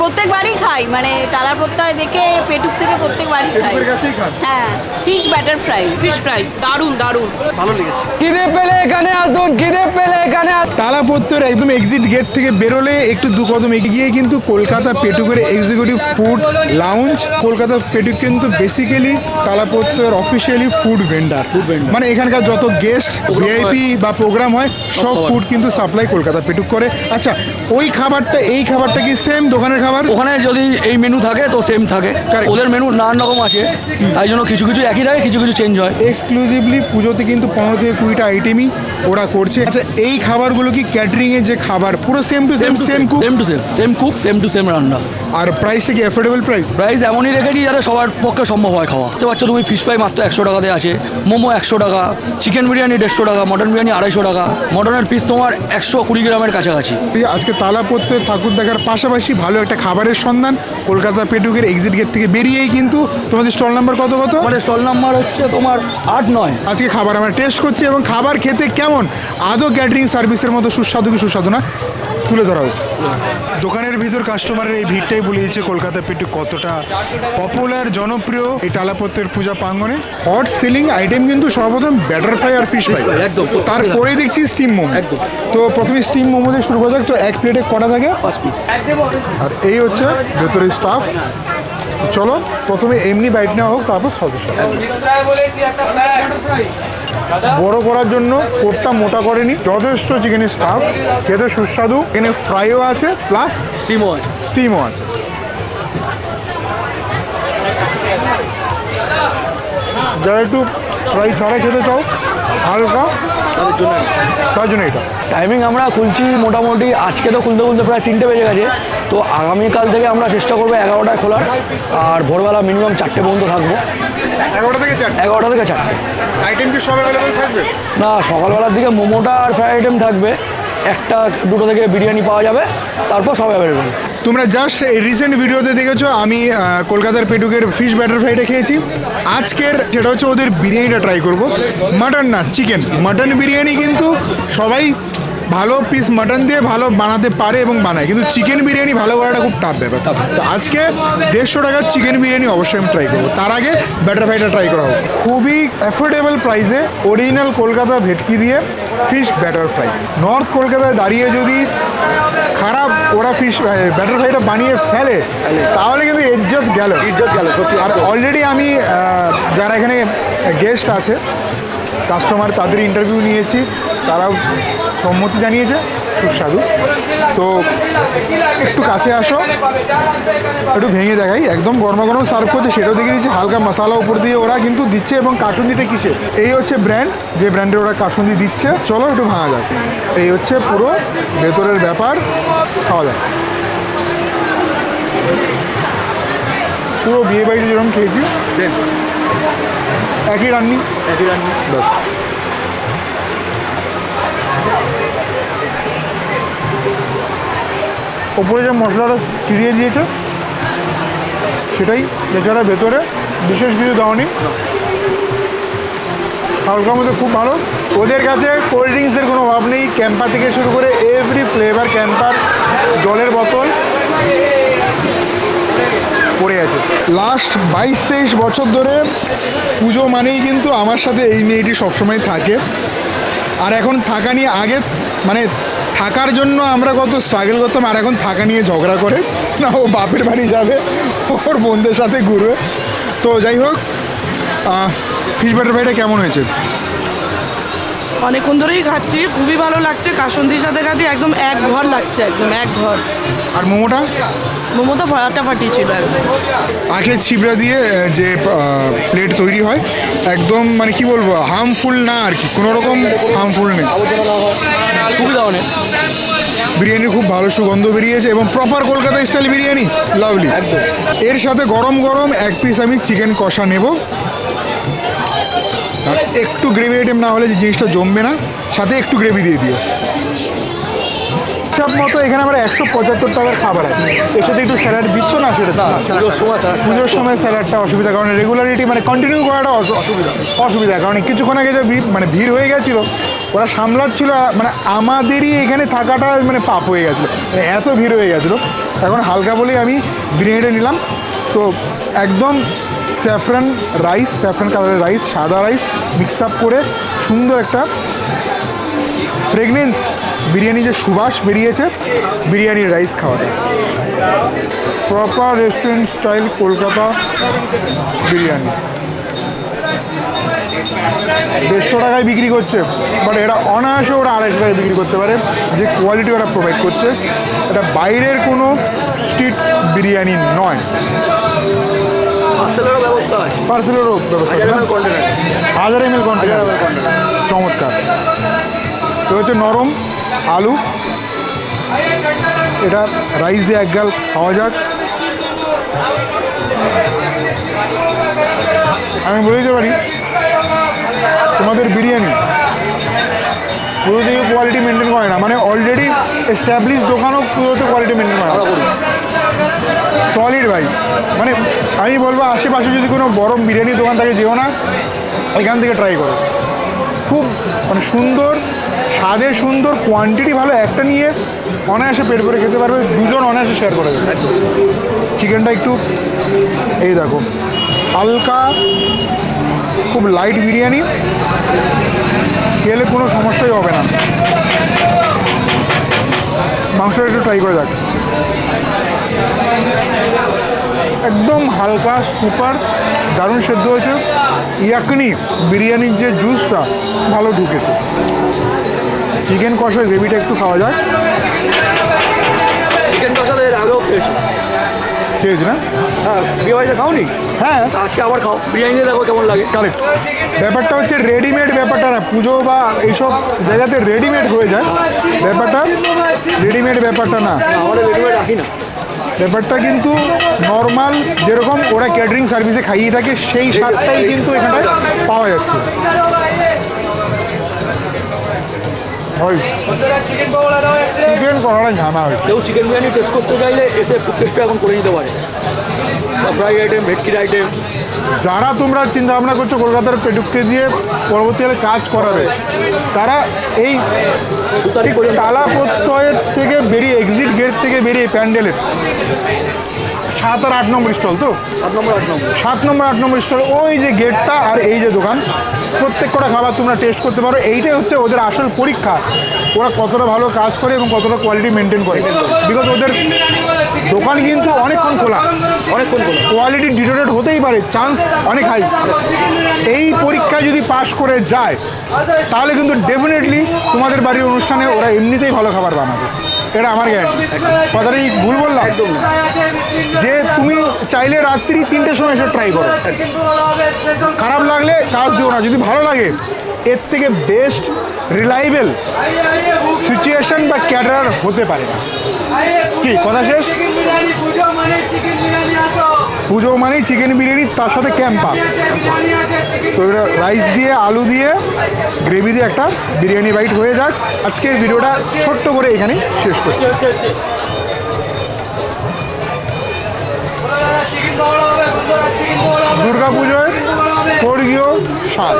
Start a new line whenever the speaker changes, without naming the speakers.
প্রত্যেকবারই খাই মানে টালা প্রত্যয় দেখে পেটুক থেকে প্রত্যেকবারই খাই।
পেটুকের কাছেই খান?
হ্যাঁ fish batter fry
fish fry দারুণ দারুণ।
ভালো লেগেছে।
খিদে পেলে এখানে আসুন খিদে পেলে এখানে আসুন
তালাপত্তর একদম এক্সিট গেট থেকে বেরোলে একটু দু কদম এগিয়ে কিন্তু Kolkata পেটুকের executive food lounge Kolkata Petuk কিন্তু বেসিক্যালি তালাপত্তর অফিসিয়ালি ফুড ভেন্ডার মানে এখানকার যত গেস্ট ভিআইপি বা প্রোগ্রাম হয় সব ফুড কিন্তু সাপ্লাই কলকাতা পেটুক করে। আচ্ছা ওই খাবারটা এই খাবারটা কি সেম দোকানের খাবার?
ওখানে যদি এই মেনু থাকে তো সেম থাকে. ওদের মেনু নানান রকম আছে। তাই জন্য কিছু কিছু একই থাকে কিছু কিছু চেঞ্জ হয়।
এক্সক্লুসিভলি পুজোতে কিন্তু পনেরো থেকে কুড়িটা আইটেমই ওরা করছে। আচ্ছা এই খাবারগুলো কি ক্যাটারিং এর যে খাবার পুরো same to same same cook
same to same same cook same to same রান্না।
আর প্রাইসটা কি অ্যাফোর্ডেবল প্রাইস
প্রাইস এমনই রেখেছি যাতে সবার পক্ষে সম্ভব হয় খাওয়া। বুঝতে পারছ তুমি ফিশ ফ্রাই মাত্র একশো টাকাতে আছে মোমো একশো টাকা চিকেন বিরিয়ানি দেড়শো টাকা মটন বিরিয়ানি আড়াইশো টাকা মটনের পিস তোমার একশো কুড়ি গ্রামের কাছাকাছি।
আজকে তালাপত্র ঠাকুর দেখার পাশাপাশি ভালো একটা খাবারের সন্ধান কলকাতা পেটুকের এক্সিট গেট থেকে বেরিয়েই কিন্তু তোমাদের স্টল নাম্বার কত কত?
আমাদের স্টল নাম্বার হচ্ছে তোমার আট নয়।
আজকে খাবার আমরা টেস্ট করছি এবং খাবার খেতে কেমন? আদৌ ক্যাটারিং সার্ভিসের মতো সুস্বাদু কি সুস্বাদু না? তুলে ধরা হোক। দোকানের ভিতর কাস্টমারের এই ভিড়টাই বলিয়েছে কলকাতা পেটু কতটা পপুলার জনপ্রিয় এই টালাপত্রের পূজা প্রাঙ্গনে হট সেলিং আইটেম কিন্তু সর্বপ্রথম ব্যাটার ফ্রাই আর ফিশ ফ্রাই
একদম।
তারপরে দেখছি স্টিম মোমো। তো প্রথমে স্টিম মোমো দিয়ে শুরু করা যাক। তো এক প্লেটে কটা থাকে? আর এই হচ্ছে ভেতরের স্টাফ চলো প্রথমে এমনি বাইট নেওয়া হোক তারপর সদস্য। বড় করার জন্য কোটটা মোটা করেনি। যথেষ্ট চিকেন স্টাফ খেতে সুস্বাদু। এখানে ফ্রাইও আছে প্লাস
স্টিমও আছে।
স্টিমও আছে। যারা একটু ফ্রাই ছাড়া খেতে চাও হালকা।
তাদের জন্য
তার জন্য এটা?
টাইমিং আমরা খুলছি মোটামুটি আজকে তো খুলতে খুলতে প্রায় তিনটে বেজে গেছে। তো আগামীকাল থেকে আমরা চেষ্টা করব এগারোটায় খোলার। আর ভোরবেলা মিনিমাম চারটে পর্যন্ত থাকব।
এগারোটা থেকে চারটে?
এগারোটা থেকে চারটে।
আইটেম কি সব অ্যাভেলেবেল থাকবে?
না সকালবেলার দিকে মোমোটা আর ফ্রাই আইটেম থাকবে। একটা, দুটো থেকে বিরিয়ানি পাওয়া যাবে, তারপর সবাই অ্যাভেলেবেল
তোমরা জাস্ট এই রিসেন্ট ভিডিওতে দেখেছ, আমি কলকাতার পেটুকের ফিশ ব্যাটার ফ্রাইটা খেয়েছি। আজকের সেটা হচ্ছে ওদের বিরিয়ানিটা ট্রাই করব মাটন না চিকেন মাটন বিরিয়ানি কিন্তু সবাই ভালো পিস মাটন দিয়ে ভালো বানাতে পারে এবং বানায় কিন্তু চিকেন বিরিয়ানি ভালো করাটা খুব টাফ ব্যাপার। তো আজকে দেড়শো টাকার চিকেন বিরিয়ানি অবশ্যই আমি ট্রাই করব। তার আগে ব্যাটার ফ্রাইটা ট্রাই করা হোক। খুবই অ্যাফোর্ডেবল প্রাইসে অরিজিনাল কলকাতা ভেটকি দিয়ে ফিশ ব্যাটার ফ্রাই নর্থ কলকাতায় দাঁড়িয়ে যদি খারাপ ওরা ফিশ ব্যাটার ফ্রাইটা বানিয়ে ফেলে তাহলে কিন্তু ইজ্জত গেল।
ইজ্জত গেল, সত্যি।
আর অলরেডি আমি যারা এখানে গেস্ট আছে কাস্টমার তাদের ইন্টারভিউ নিয়েছি তারাও সম্মতি জানিয়েছে সুস্বাদু। তো একটু কাছে আসো। একটু ভেঙে দেখাই। একদম গরম গরম সার্ভ করছে সেটাও দেখে দিচ্ছে। হালকা মশলা উপর দিয়ে ওরা কিন্তু দিচ্ছে এবং কাসুন্দিটা কিসে এই হচ্ছে ব্র্যান্ড যে ব্র্যান্ডের ওরা কাসুন্দি দিচ্ছে চলো একটু ভাঙা যাক। এই হচ্ছে পুরো ভেতরের ব্যাপার। খাওয়া যাক। পুরো বিয়ে বাড়িতে যেরকম খেয়েছি একই রান্নি।
একই রান্না।
ব্যাস। ওপরে যে মশলাটা চিরিয়ে দিয়েছে, সেটাই এছাড়া ভেতরে বিশেষ কিছু দাওনি হালকা মধ্যে খুব ভালো। ওদের কাছে কোল্ড ড্রিঙ্কসের কোনো অভাব নেই। ক্যাম্পার থেকে শুরু করে এভরি ফ্লেভার ক্যাম্পার জলের বোতল পড়ে আছে। লাস্ট বাইশ তেইশ বছর ধরে পুজো মানেই কিন্তু আমার সাথে এই মেয়েটি সবসময় থাকে। আর এখন থাকা নিয়ে আগে মানে থাকার জন্য আমরা কত স্ট্রাগল করতাম, আর এখন থাকা নিয়ে ঝগড়া করে না, ও বাপের বাড়ি যাবে, ওর বন্ধুদের সাথে ঘুরবে। তো যাই হোক ফিশ বাটার ফ্রাইটা কেমন হয়েছে?
অনেকক্ষণ ধরেই খাচ্ছি খুবই ভালো লাগছে। কাসন্দির সাথে খাচ্ছি একদম এক ঘর লাগছে একদম এক ঘর।
আর মোমোটা?
মোমোটা তো ফাটাফাটি ছিল একদম
আখের ছিবড়া দিয়ে যে প্লেট তৈরি হয় একদম মানে কি বলব হার্মফুল না আর কি কোনো রকম হার্মফুল নেই।
সুবিধা অনেক।
বিরিয়ানি খুব ভালো সুগন্ধ বেরিয়েছে এবং proper Kolkata style biryani lovely এর সাথে গরম গরম এক পিস আমি চিকেন কষা নেব। আর একটু গ্রেভি আইটেম না হলে যে জিনিসটা জমবে না সাথে একটু গ্রেভি দিয়ে দিও। হিসাব মতো এখানে আমরা একশো পঁচাত্তর টাকার খাবার আছে। এর সাথে একটু স্যালাড দিচ্ছ না সেটা
পুজোর সময়
স্যালাডটা অসুবিধা কারণ রেগুলারিটি মানে কন্টিনিউ করাটা অসুবিধা। অসুবিধা কারণ কিছুক্ষণ আগে যে ভিড়- মানে ভিড় হয়ে গেছিল ওরা সামলাচ্ছিল মানে আমাদেরই এখানে থাকাটা মানে পাপ হয়ে গেছিল। মানে এত ভিড় হয়ে গেছিল। এখন হালকা বলেই আমি বিরিয়ানিটা নিলাম। তো একদম স্যাফরান রাইস, স্যাফরান কালারের রাইস, সাদা রাইস মিক্স আপ করে সুন্দর একটা ফ্রেগনেন্স বিরিয়ানি যে সুবাস বেরিয়েছে, বিরিয়ানির রাইস খাওয়াটা proper restaurant style Kolkata biryani. দেড়শো টাকায় বিক্রি করছে বাট এটা অনায়াসে ওরা আড়াইশো টাকায় বিক্রি করতে পারে। যে কোয়ালিটি ওরা প্রোভাইড করছে, এটা বাইরের কোনো স্ট্রিট বিরিয়ানি নয়।
পার্সেলেরও ব্যবস্থা
পার্সেলেরও হাজার এম এল কন্টেনার চমৎকার। তো হচ্ছে নরম আলু। এটা রাইস দিয়ে এক গাল খাওয়া যাক। আমি বলে দিতে পারি তোমাদের বিরিয়ানি পুরো থেকে কোয়ালিটি মেনটেন করে না। মানে অলরেডি এস্টাবলিশ দোকানও পুরোতে কোয়ালিটি মেনটেন করে না। ভাই। মানে আমি বলব, আশেপাশে যদি কোনো বড় বিরিয়ানি দোকান থাকে, যেও না, এখান থেকে ট্রাই করো। খুব মানে সুন্দর স্বাদে সুন্দর কোয়ান্টিটি ভালো, একটা নিয়ে অনায়াসে পেট ভরে খেতে পারবে, দুজন অনায়াসে শেয়ার করে দেবে। চিকেনটা একটু, এই দেখো, হালকা, খুব লাইট বিরিয়ানি, খেলে কোনো সমস্যাই হবে না। মাংসটা একটু ট্রাই করে দেখ। একদম হালকা সুপার দারুণ সেদ্ধ হয়েছে। ইয়াকনি বিরিয়ানির যে জুসটা ভালো ঢুকেছে। চিকেন কষার গ্রেভিটা একটু খাওয়া যায়।
চিকেন কষা এর আগেও খেয়েছি
না?
হ্যাঁ বিয়ে খাওনি?
হ্যাঁ।
আজকে আবার খাও। বিরিয়ানিতে দেখো কেমন লাগে।
কারেক্ট ব্যাপারটা হচ্ছে রেডিমেড ব্যাপারটা না পুজো বা এইসব জায়গাতে রেডিমেড হয়ে যায়। ব্যাপারটা রেডিমেড ব্যাপারটা না।
আমাদের রেডিমেড রাখি না।
ব্যাপারটা কিন্তু নর্মাল যেরকম ওরা ক্যাটারিং সার্ভিসে খাইয়ে থাকে সেই স্বাদটাই কিন্তু এখানটায় পাওয়া যাচ্ছে। চিকেন করাটা ঝামা হয়েছে।
কেউ চিকেন বিরিয়ানি টেস্ট করতে চাইলে এসে টেস্টটা এখন করে নিতে পারে। ফ্রাই আইটেম ভেটকির আইটেম
যারা তোমরা চিন্তা ভাবনা করছ কলকাতার পেটুককে দিয়ে পরবর্তীকালে কাজ করাবে তারা এই
তারিখ
প্রত্যয়ের থেকে বেরিয়ে এক্সিট গেট থেকে বেরিয়ে প্যান্ডেলের সাত আর আট নম্বর স্টল তো?
সাত নম্বর আট নম্বর।
সাত নম্বর আট নম্বর স্টল ওই যে গেটটা আর এই যে দোকান প্রত্যেক কটা খাবার তোমরা টেস্ট করতে পারো। এইটাই হচ্ছে ওদের আসল পরীক্ষা। ওরা কতটা ভালো কাজ করে এবং কতটা কোয়ালিটি মেনটেন করে। বিকজ ওদের দোকান কিন্তু অনেকক্ষণ খোলা।
অনেকক্ষণ করে
কোয়ালিটি ডিটোরেট হতেই পারে। চান্স অনেক হাই এই পরীক্ষায় যদি পাশ করে যায়, তাহলে কিন্তু ডেফিনেটলি তোমাদের বাড়ির অনুষ্ঠানে ওরা এমনিতেই ভালো খাবার বানাবে। এটা আমার গ্যারান্টি কথাটা ভুল বললাম? একদম যে তুমি চাইলে রাত্রি তিনটের সময় এসে ট্রাই করো। খারাপ লাগলে কাজ দিও না। যদি ভালো লাগে এর থেকে বেস্ট রিলায়েবল সিচুয়েশন বা ক্যাডার হতে পারে না। কি কথা শেষ? পুজো মানেই চিকেন বিরিয়ানি, তার সাথে ক্যাম্পা তো এটা রাইস দিয়ে, আলু দিয়ে গ্রেভি দিয়ে একটা বিরিয়ানি বাইট হয়ে যাক। আজকের ভিডিওটা ছোট্ট করে এখানে শেষ করছি। দুর্গা পুজোয় স্বর্গীয় স্বাদ।